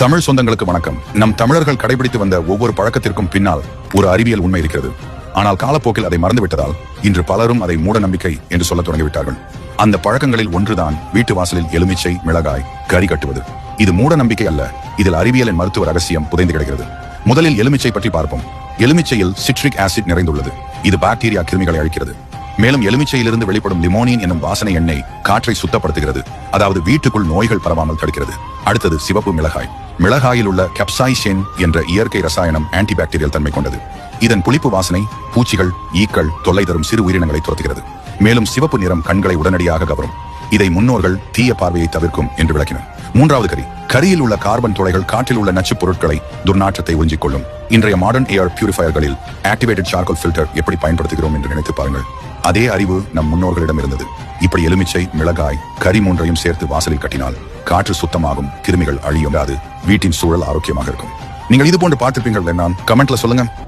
தமிழ் சொந்தங்களுக்கு வணக்கம். நம் தமிழர்கள் கடைபிடித்து வந்த ஒவ்வொரு பழக்கத்திற்கும் பின்னால் ஒரு அறிவியல் உண்மை இருக்கிறது. ஆனால் காலப்போக்கில் அதை மறந்துவிட்டதால் இன்று பலரும் அதை மூட நம்பிக்கை என்று சொல்லத் தொடங்கிவிட்டார்கள். அந்த பழக்கங்களில் ஒன்றுதான் வீட்டு வாசலில் எலுமிச்சை மிளகாய் கறி கட்டுவது. இது மூட நம்பிக்கை அல்ல இதில் அறிவியலின் மருத்துவ ரகசியம் புதைந்து கிடக்கிறது. முதலில் எலுமிச்சை பற்றி பார்ப்போம். எலுமிச்சையில் சிட்ரிக் ஆசிட் நிறைந்துள்ளது. இது பாக்டீரியா கிருமிகளை அழிக்கிறது. மேலும் எலுமிச்சையிலிருந்து வெளிப்படும் லிமோனின் என்னும் வாசனை எண்ணெய் காற்றை சுத்தப்படுத்துகிறது. அதாவது வீட்டுக்குள் நோய்கள் பரவாமல் தடுக்கிறது. அடுத்தது சிவப்பு மிளகாய். மிளகாயில் உள்ள கெப்சாய்சேன் என்ற இயற்கை ரசாயனம் ஆன்டிபாக்டீரியல் தன்மை கொண்டது. இதன் புளிப்பு வாசனை பூச்சிகள் ஈக்கள் தொல்லை தரும் சிறு உயிரினங்களை துரத்துகிறது. மேலும் சிவப்பு நிறம் கண்களை உடனடியாக கவரும். இதை முன்னோர்கள் தீய பார்வையை தவிர்க்கும் என்று விளக்கினர். மூன்றாவது கறி. கரியில் உள்ள கார்பன் துளைகள் காற்றில் உள்ள நச்சுப் பொருட்களை துர்நாற்றத்தை உறிஞ்சிக் கொள்ளும். இன்றைய மாடர்ன் ஏர் பியூரிஃபயர்களில் ஆக்டிவேட்டட் சார்கோல் ஃபில்டர் எப்படி பயன்படுத்துகிறோம் என்று நினைத்து பாருங்கள். அதே அறிவு நம் முன்னோர்களிடம் இருந்தது. இப்படி எலுமிச்சை மிளகாய் கரி மூன்றையும் சேர்த்து வாசலில் கட்டினால் காற்று சுத்தமாகும் கிருமிகள் அழியும். வீட்டின் சூழல் ஆரோக்கியமாக இருக்கும். நீங்கள் இது போன்று பார்த்திருப்பீர்கள் நான் கமெண்ட்ல சொல்லுங்க.